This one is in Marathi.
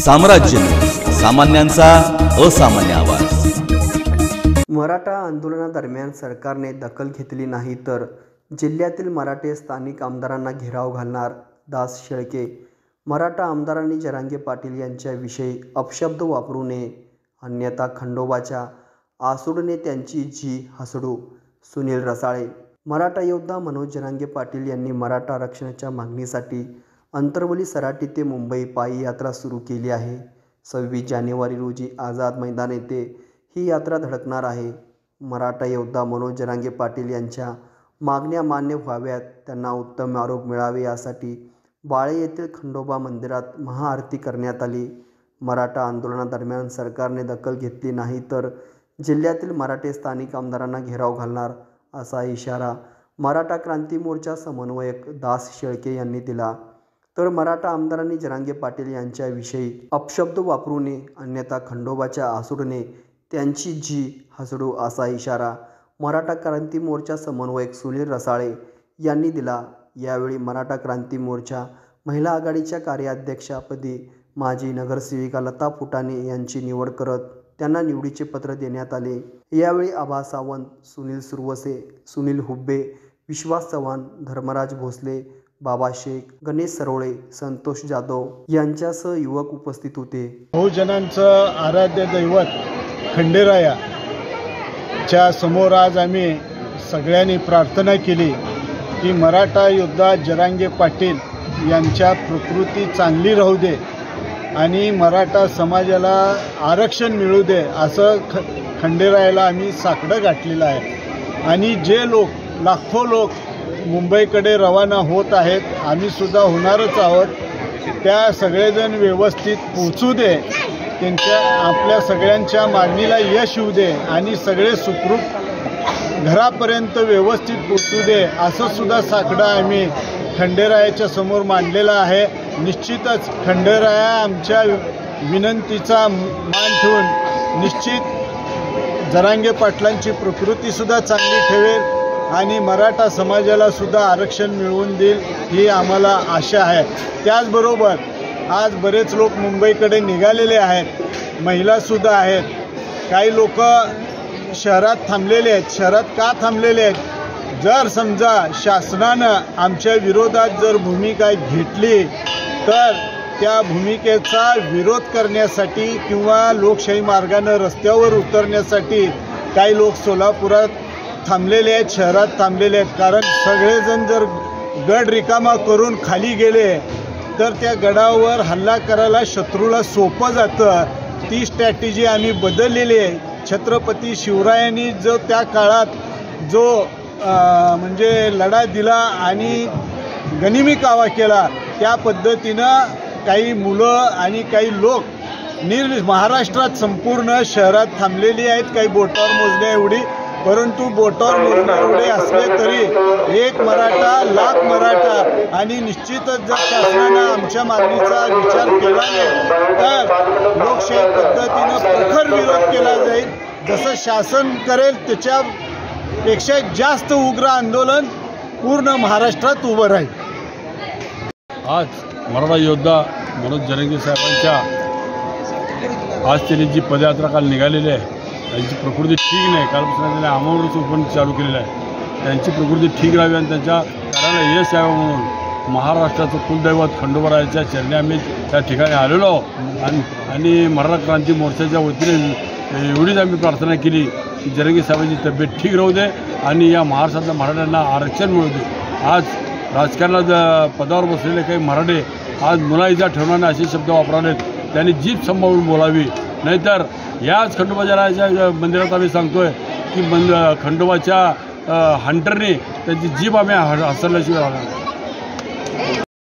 साम्राज्य. सामान्यांचा असामान्य आवाज. मराठा आंदोलनादरम्यान सरकारने दखल घेतली नाही तर जिल्ह्यातील मराठे स्थानिक आमदारांना घेराव घालणार दास शेळके. मराठा आमदारांनी जरांगे पाटील यांच्याविषयी अपशब्द वापरू नये अन्यथा खंडोबाच्या आसुडने त्यांची जी हसडू. सुनील रसाळे. मराठा योद्धा मनोज जरांगे पाटील यांनी मराठा आरक्षणाच्या मागणीसाठी अंतरवली सराटी ते मुंबई पायी यात्रा सुरू केली आहे. सव्वीस जानेवारी रोजी आझाद मैदान येथे ही यात्रा धडकणार आहे. मराठा योद्धा मनोज जरांगे पाटील यांच्या मागण्या मान्य व्हाव्यात. त्यांना उत्तम आरोप मिळावे यासाठी बाळे येथील खंडोबा मंदिरात महाआरती करण्यात आली. मराठा आंदोलनादरम्यान सरकारने दखल घेतली नाही तर जिल्ह्यातील मराठे स्थानिक आमदारांना घेराव घालणार असा इशारा मराठा क्रांती मोर्चा समन्वयक दास शेळके यांनी दिला. तर मराठा आमदारांनी जरांगे पाटील यांच्याविषयी अपशब्द वापरू नये अन्यथा खंडोबाच्या आसुडने त्यांची जी हसडू असा इशारा मराठा क्रांती मोर्चा समन्वयक सुनील रसाळे यांनी दिला. यावेळी मराठा क्रांती मोर्चा महिला आघाडीच्या कार्याध्यक्षापदी माजी नगरसेविका लता फुटाणे यांची निवड करत त्यांना निवडीचे पत्र देण्यात आले. यावेळी आबा सावंत सुनील सुरवसे सुनील हुब्बे विश्वास चव्हाण धर्मराज भोसले बाबा शेख गणेश सरोळे संतोष जाधव यांच्यासह युवक उपस्थित होते. बहुजनांचं आराध्य दैवत खंडेराया च्या समोर आज आम्ही सगळ्यांनी प्रार्थना केली की मराठा योद्धा जरांगे पाटील यांच्या प्रकृती चांगली राहू दे आणि मराठा समाजाला आरक्षण मिळू दे असं ख खंडेरायाला आम्ही साकडं गाठलेलं आहे. आणि जे लोक लाखो लोक मुंबईकडे रवाना होत आहेत. आम्ही सुद्धा होणारच आहोत. त्या सगळेजण व्यवस्थित पोचू दे. त्यांच्या आपल्या सगळ्यांच्या मागणीला यश येऊ दे आणि सगळे सुखरूप घरापर्यंत व्यवस्थित पोचू दे असं सुद्धा साकडं आम्ही खंडेरायाच्या समोर मांडलेलं आहे. निश्चितच खंडेराया आमच्या विनंतीचा मान ठेवून निश्चित जरांगे पाटलांची प्रकृतीसुद्धा चांगली ठेवेल. आणि मराठा समाजाला सुद्धा आरक्षण मिळवून देईल ही आम्हाला आशा आहे. त्याचबरोबर आज बरेच लोक मुंबईकडे निघालेले आहेत. महिलासुद्धा आहेत. काही लोक शहरात थांबलेले आहेत. शहरात का थांबलेले आहेत? जर समजा शासनानं आमच्या विरोधात जर भूमिका घेतली तर त्या भूमिकेचा विरोध करण्यासाठी किंवा लोकशाही मार्गानं रस्त्यावर उतरण्यासाठी काही लोक सोलापुरात थांबलेले आहेत शहरात थांबलेले आहेत. कारण सगळेजण जर गड रिकामा करून खाली गेले तर त्या गडावर हल्ला करायला शत्रूला सोपं जातं. ती स्ट्रॅटेजी आम्ही बदललेली आहे. छत्रपती शिवरायांनी जो त्या काळात जो म्हणजे लढा दिला आणि गनिमी कावा केला त्या पद्धतीनं काही मुलं आणि काही लोक निर महाराष्ट्रात संपूर्ण शहरात थांबलेली आहेत. काही बोटावर मोजण्या एवढी परंतु बोटावर मोजण्या एवढे असले तरी एक मराठा लाख मराठा आणि निश्चितच जर शासनानं आमच्या मागणीचा विचार केला नाही तर लोकशाही पद्धतीनं प्रखर विरोध केला जाईल. जसं शासन करेल त्याच्यापेक्षा जास्त उग्र आंदोलन पूर्ण महाराष्ट्रात उभं राहील. आज मराठा योद्धा मनोज जरंगी साहेबांच्या आज त्यांनी जी पदयात्रा काल निघालेली आहे त्यांची प्रकृती ठीक नाही. कालपासून त्यांनी आमावरच उपन चालू केलेलं आहे. त्यांची प्रकृती ठीक राहावी आणि त्यांच्या कार्याला यश यावं म्हणून महाराष्ट्राचं कुलदैवत खंडोबराच्या चरणी आम्ही त्या ठिकाणी आलेलो आहोत. आणि आणि मराठा क्रांती मोर्चाच्या वतीने एवढीच आम्ही प्रार्थना केली की जरंगी साहेबांची तब्येत ठीक राहू दे आणि या महाराष्ट्रातल्या मराठ्यांना आरक्षण मिळू दे. आज राजकारणात पदावर बसलेले काही मराठे आज मुलाईजा ठेवणारे असे शब्द वापरावेत. त्यांनी जीभ संभाळून बोलावी. नाहीतर याच खंडोबाच्या राजाच्या मंदिरात आम्ही सांगतोय की मंद खंडोबाच्या हंटरने त्यांची जीभ आम्ही हसरल्याशिवाय